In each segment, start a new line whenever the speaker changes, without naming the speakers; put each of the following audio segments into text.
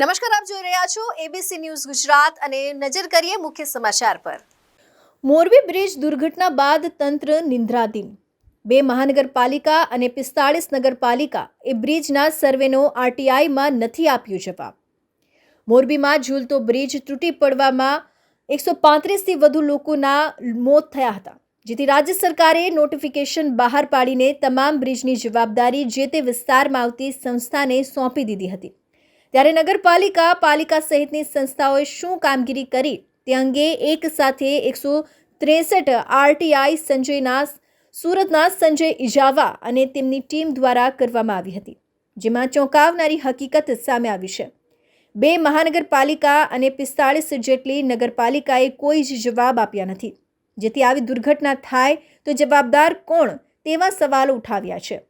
નમસ્કાર, આપ જોઈ રહ્યા છો એબીસી ન્યૂઝ ગુજરાત અને નજર કરીએ મુખ્ય સમાચાર પર.
મોરબી બ્રિજ દુર્ઘટના બાદ તંત્ર નિંદ્રાધીન. બે મહાનગરપાલિકા અને પિસ્તાળીસ નગરપાલિકા એ બ્રિજના સર્વેનો આરટીઆઈમાં નથી આપ્યું જવાબ. મોરબીમાં ઝૂલતો બ્રિજ તૂટી પડવામાં એકસો પાંત્રીસથી વધુ લોકોના મોત થયા હતા, જેથી રાજ્ય સરકારે નોટિફિકેશન બહાર પાડીને તમામ બ્રિજની જવાબદારી જે તે વિસ્તારમાં આવતી સંસ્થાને સોંપી દીધી હતી. ત્યારે નગરપાલિકા, પાલિકા સહિતની સંસ્થાઓએ શું કામગીરી કરી તે અંગે એક સાથે એકસો ત્રેસઠ આરટીઆઈ સંજયના સુરતના સંજય ઇજાવા અને તેમની ટીમ દ્વારા કરવામાં આવી હતી, જેમાં ચોંકાવનારી હકીકત સામે આવી છે. બે મહાનગરપાલિકા અને પિસ્તાળીસ જેટલી નગરપાલિકાએ કોઈ જ જવાબ આપ્યા નથી. જેથી આવી દુર્ઘટના થાય તો જવાબદાર કોણ તેવા સવાલો ઉઠાવ્યા છે.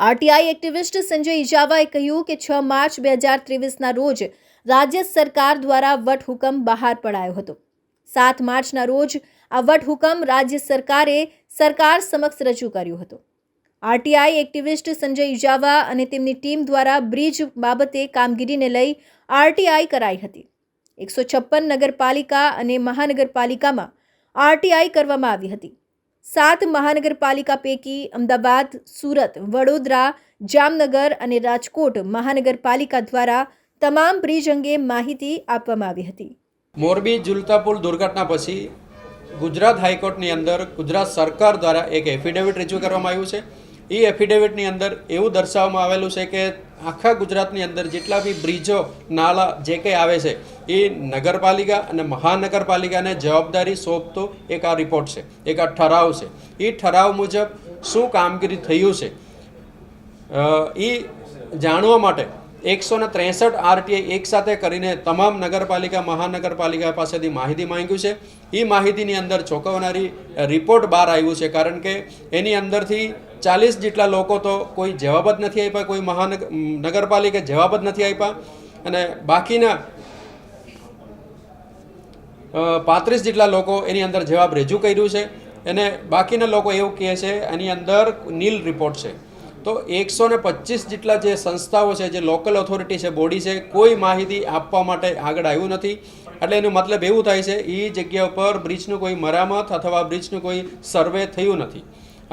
આરટીઆઈ એક્ટિવિસ્ટ સંજય ઇજાવાએ કહ્યું કે છ માર્ચ બે હજાર ત્રેવીસના રોજ રાજ્ય સરકાર દ્વારા વટહુકમ બહાર પડાયો હતો. સાત માર્ચના રોજ આ વટહુકમ રાજ્ય સરકારે સરકાર સમક્ષ રજૂ કર્યો હતો. આરટીઆઈ એક્ટિવિસ્ટ સંજય ઇજાવા અને તેમની ટીમ દ્વારા બ્રિજ બાબતે કામગીરીને લઈ આરટીઆઈ કરાઈ હતી. એકસો છપ્પન નગરપાલિકા અને મહાનગરપાલિકામાં આરટીઆઈ કરવામાં આવી હતી. સાત મહાનગરપાલિકા પૈકી અમદાવાદ, સુરત, વડોદરા, જામનગર અને રાજકોટ મહાનગરપાલિકા દ્વારા તમામ બ્રિજ અંગે માહિતી આપવામાં આવી હતી.
મોરબી ઝુલતા પુલ દુર્ઘટના પછી ગુજરાત હાઈકોર્ટની અંદર ગુજરાત સરકાર દ્વારા એક એફિડેવિટ રજૂ કરવામાં આવ્યું છે. એ એફિડેવિટની અંદર એવું દર્શાવવામાં આવેલું છે કે આખા ગુજરાતની અંદર જેટલા બી બ્રિજો નાળા જે કંઈ આવે છે, એ નગરપાલિકા અને મહાનગરપાલિકાને જવાબદારી સોંપતો એક આ રિપોર્ટ છે, એક આ ઠરાવ છે. એ ઠરાવ મુજબ શું કામગીરી થયું છે? એ જાણવા માટે એકસો ને ત્રેસઠ આરટીઆઈ એકસાથે કરીને તમામ નગરપાલિકા, મહાનગરપાલિકા પાસેથી માહિતી માંગ્યું છે. એ માહિતીની અંદર ચોંકાવનારી રિપોર્ટ બહાર આવ્યું છે, કારણ કે એની અંદરથી ચાલીસ જેટલા લોકો તો કોઈ જવાબ જ નથી આપ્યા, કોઈ મહાનગર નગરપાલિકા જવાબ જ નથી આપ્યા. અને બાકીના પાંત્રીસ જેટલા લોકો એની અંદર જવાબ રજૂ કર્યું છે. અને બાકીના લોકો એવું કહે છે, એની અંદર નીલ રિપોર્ટ છે. તો એકસો ને પચીસ જેટલા જે સંસ્થાઓ છે, જે લોકલ ઓથોરિટી છે બોડી છે, કોઈ માહિતી આપવા માટે આગળ આવ્યું નથી. એટલે એનો મતલબ એવું થાય છે એ જગ્યા ઉપર બ્રિજનું કોઈ મરામત અથવા બ્રિજનું કોઈ સર્વે થયું નથી.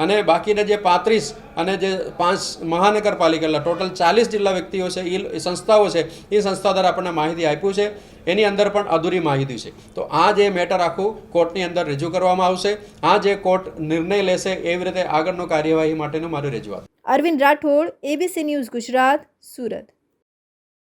અને બાકીના જે પાંત્રીસ અને જે પાંચ મહાનગરપાલિકાના ટોટલ ચાલીસ જેટલા વ્યક્તિઓ છે એ સંસ્થાઓ છે એ સંસ્થા દ્વારા આપણને માહિતી આપ્યું છે. એની અંદર પણ અધૂરી માહિતી છે. તો આ જે મેટર આખું કોર્ટની અંદર રજૂ કરવામાં આવશે. આ જે કોર્ટ નિર્ણય લેશે, એવી રીતે આગળનો કાર્યવાહી માટેનું મારી રજૂઆત.
Arvind Rathod ABC news Gujarat, Surat.